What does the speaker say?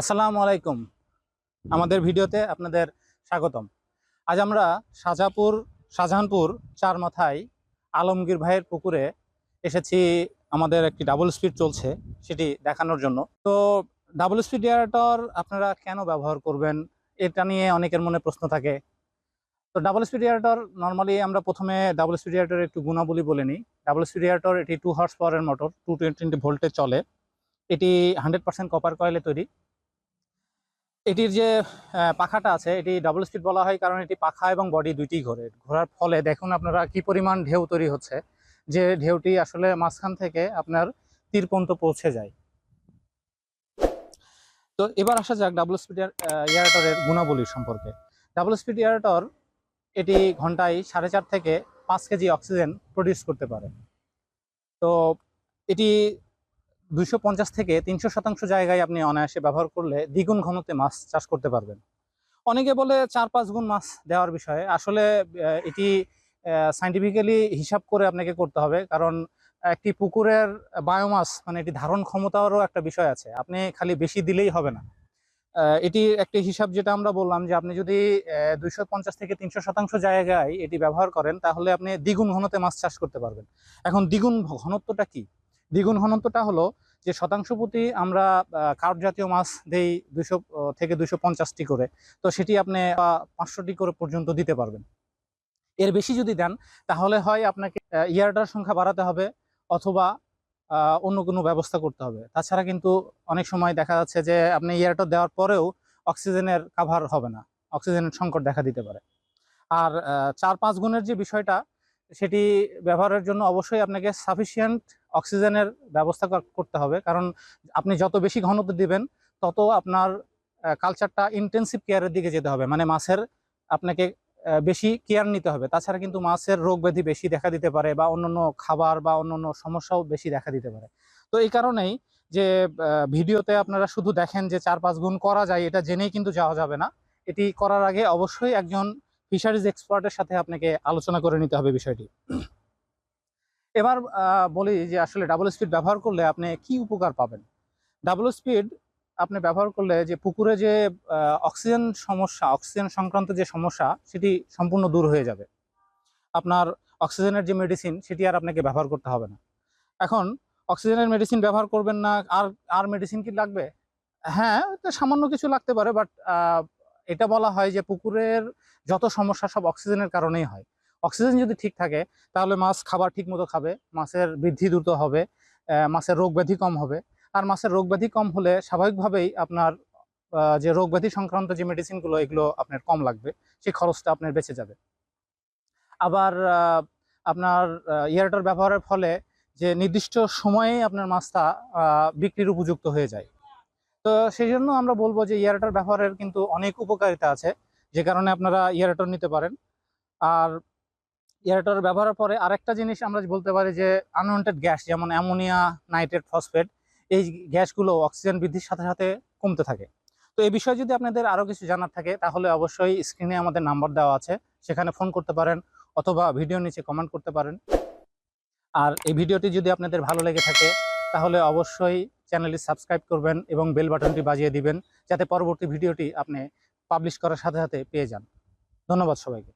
আসসালামু আলাইকুম। আমাদের ভিডিওতে আপনাদের স্বাগতম। আজ আমরা শাহজাপুর শাহজাহানপুর চার মাথায় আলমগীর ভাইয়ের পুকুরে এসেছি। আমাদের একটি ডাবল স্পিড চলছে সেটি দেখানোর জন্য। তো ডাবল স্পিড এয়ারটর আপনারা কেন ব্যবহার করবেন? এটা নিয়ে অনেকের মনে প্রশ্ন থাকে। তো ডাবল স্পিড এয়ারটর নর্মালি আমরা প্রথমে ডাবল স্পিড এয়ারটর একটু গুণাবলী বলে নিই। ডাবল স্পিড এয়ারটর এটি টু হর্স পাওয়ারের মোটর টু টোয়েন্টি ভোল্টে চলে। এটি হান্ড্রেড পার্সেন্ট কপার কয়েলে তৈরি। এটির যে পাখাটা আছে, এটি ডাবল স্পিড বলা হয় কারণ এটি পাখা এবং বডি দুইটি ঘোরে। ঘোরার ফলে দেখুন আপনারা কি পরিমাণ ঢেউ তৈরি হচ্ছে, যে ঢেউটি আসলে মাঝখান থেকে আপনার তীর পর্যন্ত পৌঁছে যায়। তো এবার আসা যাক ডাবল স্পিড এয়ারটরের গুণাবলী সম্পর্কে। ডাবল স্পিড এয়ারটর এটি ঘন্টায় সাড়ে চার থেকে পাঁচ কেজি অক্সিজেন প্রডিউস করতে পারে। তো এটি দুইশো পঞ্চাশ থেকে তিনশো শতাংশ জায়গায় আপনি অনায়াসে ব্যবহার করলে দ্বিগুণ ঘনতে মাছ চাষ করতে পারবেন। অনেকে বলে চার পাঁচ গুণ মাছ দেওয়ার বিষয়ে। আসলে এটি সাইন্টিফিক্যালি হিসাব করে আপনাকে করতে হবে। কারণ, একটি পুকুরের বায়োমাস মানে এটি ধারণ ক্ষমতারও একটা বিষয় আছে। আপনি খালি বেশি দিলেই হবে না। এটি একটি হিসাব যেটা আমরা বললাম যে আপনি যদি দুইশো পঞ্চাশ থেকে তিনশো শতাংশ জায়গায় এটি ব্যবহার করেন, তাহলে আপনি দ্বিগুণ ঘনতে মাছ চাষ করতে পারবেন। এখন দ্বিগুণ ঘনত্বটা কি? দ্বিগুণ ঘনত্বটা হলো যে শতাংশ প্রতি আমরা কার্প জাতীয় মাছ দেই দুশো থেকে দুশো পঞ্চাশটি করে। তো সেটি আপনি পাঁচশোটি করে পর্যন্ত দিতে পারবেন। এর বেশি যদি দেন, তাহলে হয় আপনাকে ইয়ারটার সংখ্যা বাড়াতে হবে অথবা অন্য কোনো ব্যবস্থা করতে হবে। তাছাড়া কিন্তু অনেক সময় দেখা যাচ্ছে যে আপনি ইয়ারটার দেওয়ার পরেও অক্সিজেনের কাভার হবে না। অক্সিজেনের সংকট দেখা দিতে পারে। আর চার পাঁচ গুণের যে বিষয়টা, সেটি ব্যবহারের জন্য অবশ্যই আপনাকে সাফিসিয়েন্ট অক্সিজেনের ব্যবস্থা করতে হবে। কারণ আপনি যত বেশি ঘনত্ব দিবেন, তত আপনার কালচারটা ইন্টেন্সিভ কেয়ারের দিকে যেতে হবে। মানে মাছের আপনাকে বেশি কেয়ার নিতে হবে। তাছাড়া কিন্তু মাছের রোগ ব্যাধি বেশি দেখা দিতে পারে বা অন্যান্য খাবার বা অন্যান্য সমস্যাও বেশি দেখা দিতে পারে। তো এই কারণেই যে ভিডিওতে আপনারা শুধু দেখেন যে চার পাঁচ গুণ করা যায়, এটা জেনেই কিন্তু যাওয়া যাবে না। এটি করার আগে অবশ্যই একজন ফিশারিজ এক্সপার্টের সাথে আপনাকে আলোচনা করে নিতে হবে বিষয়টি। এবার বলি যে আসলে ডাবল স্পিড ব্যবহার করলে আপনি কি উপকার পাবেন? ডাবল স্পিড আপনি ব্যবহার করলে যে পুকুরে যে অক্সিজেন সমস্যা অক্সিজেন সংক্রান্ত যে সমস্যা, সেটি সম্পূর্ণ দূর হয়ে যাবে। আপনার অক্সিজেনের যে মেডিসিন সেটি আর আপনাকে ব্যবহার করতে হবে না। এখন অক্সিজেনের মেডিসিন ব্যবহার করবেন না, আর আর মেডিসিন কি লাগবে? হ্যাঁ সামান্য কিছু লাগতে পারে বাট এটা বলা হয় যে পুকুরের যত সমস্যা সব অক্সিজেনের কারণেই হয়। অক্সিজেন যদি ঠিক থাকে, তাহলে মাছ খাবার ঠিক মতো খাবে, মাছের বৃদ্ধি দ্রুত হবে মাছের রোগ ব্যাধি কম হবে। আর মাছের রোগ ব্যাধি কম হলে স্বাভাবিকভাবেই আপনার যে রোগ ব্যাধি সংক্রান্ত যে মেডিসিনগুলো এগুলো আপনার কম লাগবে, সেই খরচটা আপনার বেঁচে যাবে। আবার আপনার ইয়ারটার ব্যবহারের ফলে যে নির্দিষ্ট সময়ে আপনার মাছটা বিক্রির উপযুক্ত হয়ে যায়। তো সেই জন্য আমরা বলব যে ইয়ারটার ব্যবহারের কিন্তু অনেক উপকারিতা আছে, যে কারণে আপনারা ইয়ারটার নিতে পারেন। আর এয়ারটার ব্যবহারের পরে আরেকটা জিনিস আমরা বলতে পারি যে আনওয়ান্টেড গ্যাস যেমন অ্যামোনিয়া নাইট্রেট ফসফেট এই গ্যাসগুলো অক্সিজেন বৃদ্ধির সাথে সাথে কমতে থাকে। তো এই বিষয়ে যদি আপনাদের আরও কিছু জানার থাকে, তাহলে অবশ্যই স্ক্রিনে আমাদের নাম্বার দেওয়া আছে। সেখানে ফোন করতে পারেন অথবা ভিডিও নিচে কমেন্ট করতে পারেন। আর এই ভিডিওটি যদি আপনাদের ভালো লেগে থাকে, তাহলে অবশ্যই চ্যানেলটি সাবস্ক্রাইব করবেন এবং বেল বাটনটি বাজিয়ে দিবেন, যাতে পরবর্তী ভিডিওটি আপনি পাবলিশ করার সাথে সাথে পেয়ে যান। ধন্যবাদ সবাইকে।